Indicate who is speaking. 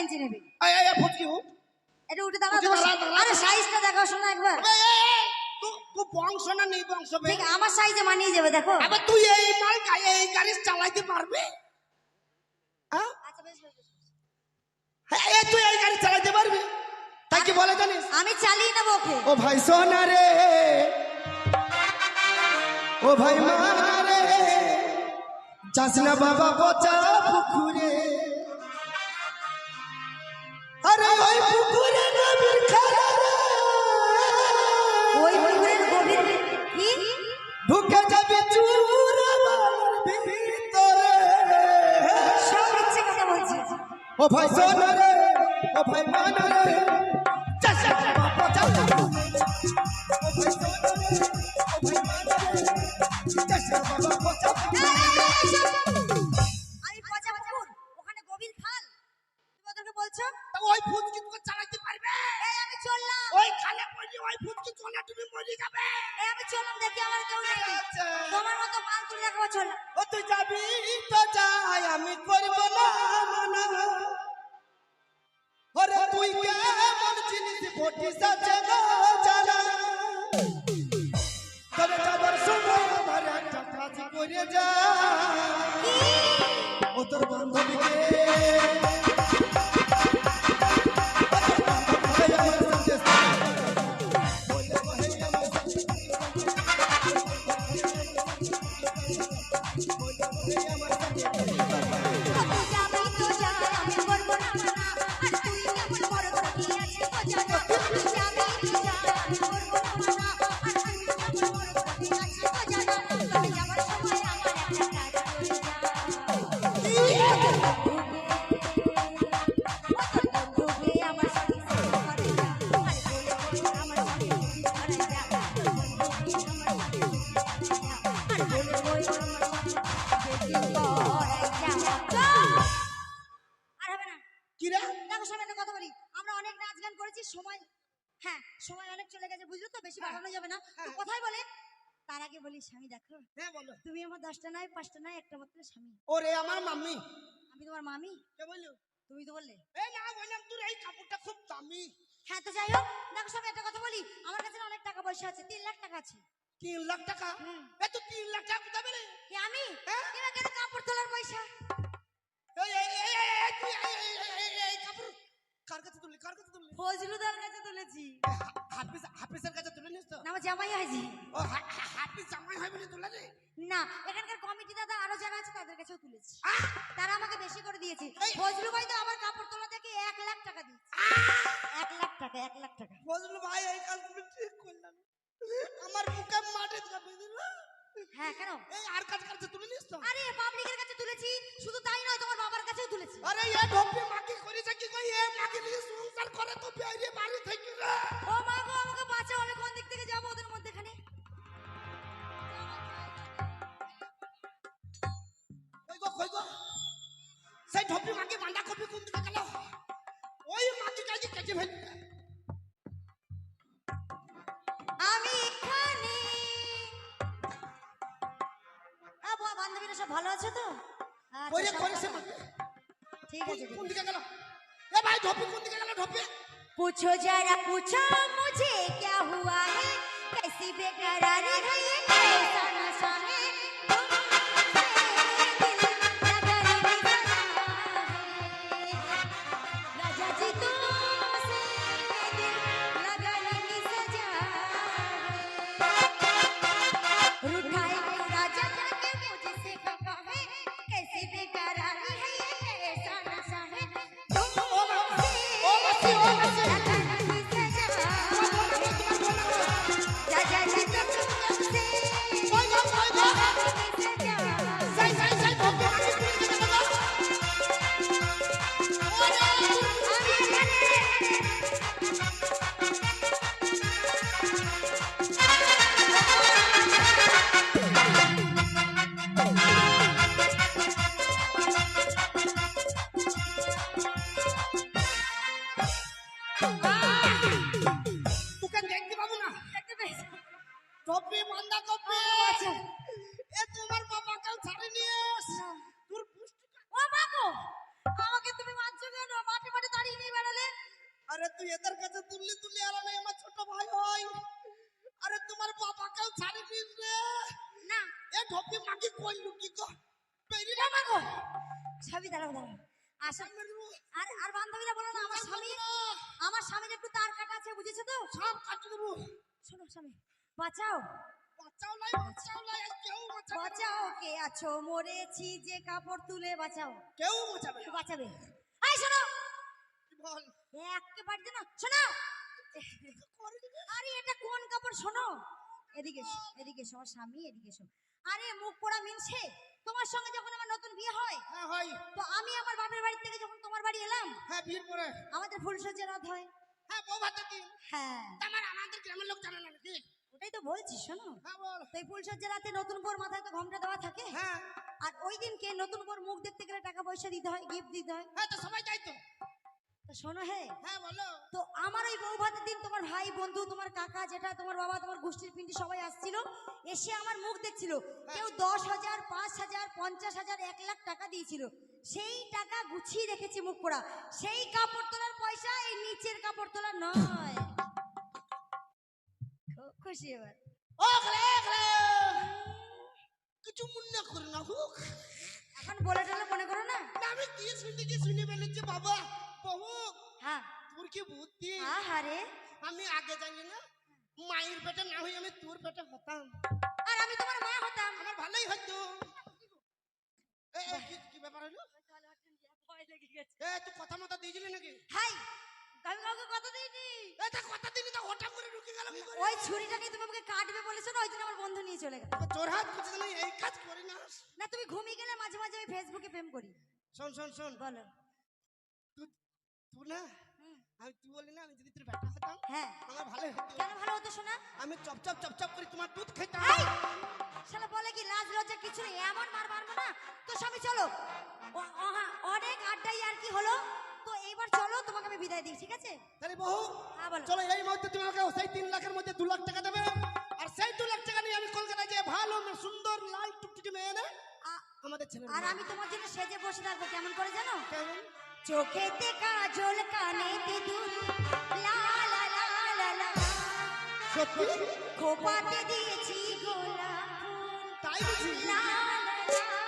Speaker 1: গেঞ্জি নেবে
Speaker 2: এই এই এই, ফুচকি উ।
Speaker 1: এটা উঠে দাঁড়া আরে সাইজটা দেখো শোনা একবার।
Speaker 2: এই, এই, এই, তু- তু বংশ না নেই বংশ
Speaker 1: ঠিক আমার সাইজে মানিয়ে যাবে দেখো।
Speaker 2: আবার তুই এই মাল গায়ে এই গাড়ি চালাইতে পারবি?
Speaker 1: আচ্ছা বেশ বেশ, বেশ।
Speaker 2: এই তুই এই গাড়ি চালাইতে পারবি? তাই কি বলে জানিস?
Speaker 1: আমি চালিয়ে নেব ওকে।
Speaker 2: ও ভাই সোনা রে। ও ভাই মানা রে। যাস না বাবা পচা পুকুরে। আরে ওই পুকুরে নবীর খেলা
Speaker 1: ওই পুকুরের গভীর কি?
Speaker 2: ঢুকে যাবে ভিতরে।
Speaker 1: সব ইচ্ছে কথা বলছি।
Speaker 2: ও ভাই সোনা ফুচকি তোকে চালাইতে পারবে?
Speaker 1: এই আমি চললাম।
Speaker 2: ওই খালে পড়লি ওই ফুচকি চলে তুমি মরে যাবে।
Speaker 1: এই আমি চললাম দেখি আমার কেউ নেই।
Speaker 2: আচ্ছা।
Speaker 1: তোমার মতো মাল তুলে দেখাবো চললাম
Speaker 2: ও তুই যাবি? তো যাই আমি করব না মানা। ওরে তুই কেমন জিনিস ভোটি সাথে জানা। তবে যাবার সময় আমার একটা কাজ করে যা।
Speaker 1: সময় অনেক চলে গেছে বুঝলো তো বেশি বাড়ানো যাবে না তো কোথায় বলে তার আগে বলি স্বামী দেখো
Speaker 2: হ্যাঁ বলো
Speaker 1: তুমি আমার দশটা নয় পাঁচটা নয় একটা মাত্র স্বামী
Speaker 2: ওরে আমার মাম্মি
Speaker 1: আমি তোমার মামি
Speaker 2: কে বলল
Speaker 1: তুমি তো বললে
Speaker 2: এই না বললাম তোর এই কাপড়টা খুব দামি
Speaker 1: হ্যাঁ তো যাই হোক দেখো স্বামী একটা কথা বলি আমার কাছে অনেক টাকা পয়সা আছে তিন লাখ টাকা আছে
Speaker 2: তিন লাখ টাকা এ তো তিন লাখ টাকা কোথা পেলে
Speaker 1: আমি
Speaker 2: হ্যাঁ?
Speaker 1: এবার কাপড় তোলার পয়সা
Speaker 2: এই এই এই এই, কার কাছে তুললি? কার কাছে তুললি?
Speaker 1: ফজলুদার কাছে তুলেছি।
Speaker 2: হাফিজ হাফিজের কাছে তুলে নিস তো?
Speaker 1: না আমার জামাই হাজি
Speaker 2: ও হাফিজ জামাই হয় বলে তুলে
Speaker 1: না এখানকার কমিটি দাদা আরও যারা আছে তাদের কাছেও তুলেছি। তারা আমাকে বেশি করে দিয়েছে। ফজলু ভাই তো আমার কাপড় তোলা থেকে এক লাখ টাকা দিয়েছে। এক লাখ টাকা এক লাখ টাকা।
Speaker 2: ফজলু ভাই এই কাজ ঠিক করলাম আমার বুকে মাটি চাপে দিল।
Speaker 1: হ্যাঁ কেন?
Speaker 2: এই আর কাজ কাছে তুলে নিস তো?
Speaker 1: আরে পাবলিকের কাছে তুলেছি। শুধু তাই নয় তোমার বাবার কাছেও তুলেছি।
Speaker 2: আরে এ ঢোপি মাকে করেছে কি কই এ মাকে নিয়ে সংসার করে তো বাইরে বাড়ি থেকে রে।
Speaker 1: ও মা গো আমাকে বাঁচাও আমি কোন দিক থেকে যাব ওদের মধ্যেখানে
Speaker 2: কই গো কই গো? সেই ঢোপি মাকে বাঁধা কপি কোন দিকে গেল? ওই মাকে কাজে কেটে ফেলি
Speaker 1: আমি এখানে। আ বান্ধবীরা সব ভালো আছে তো? আচ্ছা, সব
Speaker 2: করেছে
Speaker 1: ঠিক আছে
Speaker 2: কোন দিকে গেল? এ ভাই ঢোপি কোন দিকে গেল ঢোপি?
Speaker 1: पूछो जरा, पूछो मुझे क्या हुआ है? कैसी बेकरारी है ये? कैसा नशा है राजा
Speaker 2: মাকে কই লুকি পেরি
Speaker 1: না মাগো স্বামী দাঁড়াও দাঁড়াও আসো আর আর বান্ধবীরা বলো না আমার স্বামী আমার স্বামীর একটু তার কাটা আছে বুঝেছ তো?
Speaker 2: সব কাটি দেবো।
Speaker 1: শোনো স্বামী বাঁচাও।
Speaker 2: বাঁচাও লাই বাঁচাও লাই কেউ বাঁচাবে
Speaker 1: বাঁচাও কে আছো? মরেছি যে কাপড় তুলে বাঁচাও।
Speaker 2: কেউ বাঁচাবে
Speaker 1: বাঁচাবে। আই শোনো।
Speaker 2: বল?
Speaker 1: একেবারে দিন শোনো। আরে এটা কোন কাপড়? শোনো। এদিকে এদিকে আমার স্বামী এদিকে এসো। আরে মুখ পোড়া মিনছে? তোমার সঙ্গে যখন আমার নতুন বিয়ে হয়
Speaker 2: হ্যাঁ হয়।
Speaker 1: তো আমি আমার বাপের বাড়ি থেকে যখন তোমার বাড়ি এলাম
Speaker 2: হ্যাঁ ভিড় করে
Speaker 1: আমাদের ফুলসজ্জা রাত হয়।
Speaker 2: হ্যাঁ বউ ভাতে দিন
Speaker 1: হ্যাঁ।
Speaker 2: আমার আমাদের গ্রামের লোক জানে না নাকি?
Speaker 1: ওটাই তো বলছি শোনো।
Speaker 2: হ্যাঁ বল।
Speaker 1: তো এই ফুলসজ্জা রাতে নতুন বর মাথায় তো ঘোমটা দেওয়া থাকে।
Speaker 2: হ্যাঁ।
Speaker 1: আর ওই দিনকে নতুন বর মুখ দেখতে গেলে টাকা পয়সা দিতে হয় গিফট দিতে হয়।
Speaker 2: হ্যাঁ তো সবাই যাই তো
Speaker 1: তো শোনো হে
Speaker 2: হ্যাঁ বলো।
Speaker 1: তো আমার ওই বউ ভাতের দিন তোমার ভাই বন্ধু তোমার কাকা যেটা তোমার বাবা তোমার গোষ্ঠীর পিন্ডি সবাই আসছিল এসে আমার মুখ দেখছিল। কেউ দশ হাজার পাঁচ হাজার পঞ্চাশ হাজার এক লাখ টাকা দিয়েছিল। সেই টাকা গুছিয়ে রেখেছি মুখ পোড়া। সেই কাপড় তোলার পয়সা এই নিচের কাপড় তোলা নয়। খুশি এবার।
Speaker 2: কিছু মনে করে না হুক।
Speaker 1: এখন বলে টলে মনে করো না।
Speaker 2: আমি কি শুনে কি শুনে ফেলেছি বাবা।
Speaker 1: হ্যাঁ
Speaker 2: কি বুদ্ধি?
Speaker 1: আহারে।
Speaker 2: আমি আগে জানি না মায়ের পেটে না হই আমি তোর পেটে হতাম।
Speaker 1: আর আমি তোমার মা হতাম।
Speaker 2: আমার ভালোই হতো। কি ব্যাপার হলো? এ তুই কথা মতো দিয়েছিলি নাকি?
Speaker 1: হাই আমি কাউকে কথা দিইনি।
Speaker 2: এ তা কথা দিলি তো হঠাৎ করে ঢুকে গেল কি করে?
Speaker 1: ওই ছুরিটা নিয়ে তুমি আমাকে কাটবে বলেছ না? ওই জন্য আমার বন্ধু নিয়ে চলে গেল।
Speaker 2: তোর হাত কিছু না এই কাজ করি না।
Speaker 1: না তুমি ঘুমিয়ে গেলে মাঝে মাঝে আমি ফেসবুকে প্রেম করি।
Speaker 2: শোন শোন শোন।
Speaker 1: বলো।
Speaker 2: তুই তুই না আমি তুই বলি না আমি যদি তোর ব্যাটা হতাম
Speaker 1: হ্যাঁ।
Speaker 2: আমার ভালোই হতো।
Speaker 1: কেন ভালো হতো শোনা
Speaker 2: আমি চপচপ চপচপ করে তোমার দুধ খেতাম।
Speaker 1: শালা বলে কি লাজ লজ্জা কিছু নেই এমন মার মারবো না। তো স্বামী চলো। অনেক আড্ডাই আর কি হলো। তো এইবার চলো তোমাকে আমি বিদায় দিই ঠিক আছে?
Speaker 2: তাহলে বহু
Speaker 1: হ্যাঁ
Speaker 2: চলো এই মুহূর্তে তুমি আমাকে সেই তিন লাখের মধ্যে দু লাখ টাকা দেবে। আর সেই দু লাখ টাকা নিয়ে আমি কলকাতায় যে ভালো সুন্দর লাল টুকটুকি মেয়ে
Speaker 1: আ-
Speaker 2: আমাদের ছেলে
Speaker 1: আর আমি তোমার জন্য সেজে বসে থাকব কেমন করে জানো?
Speaker 2: কেমন?
Speaker 1: চোখেতে কাজল কানেতে দুল লা লা লা লা লা
Speaker 2: সত্যি
Speaker 1: খোপাতে দিয়েছি গোলাপ ফুল
Speaker 2: তাই বুঝি
Speaker 1: লা লা লা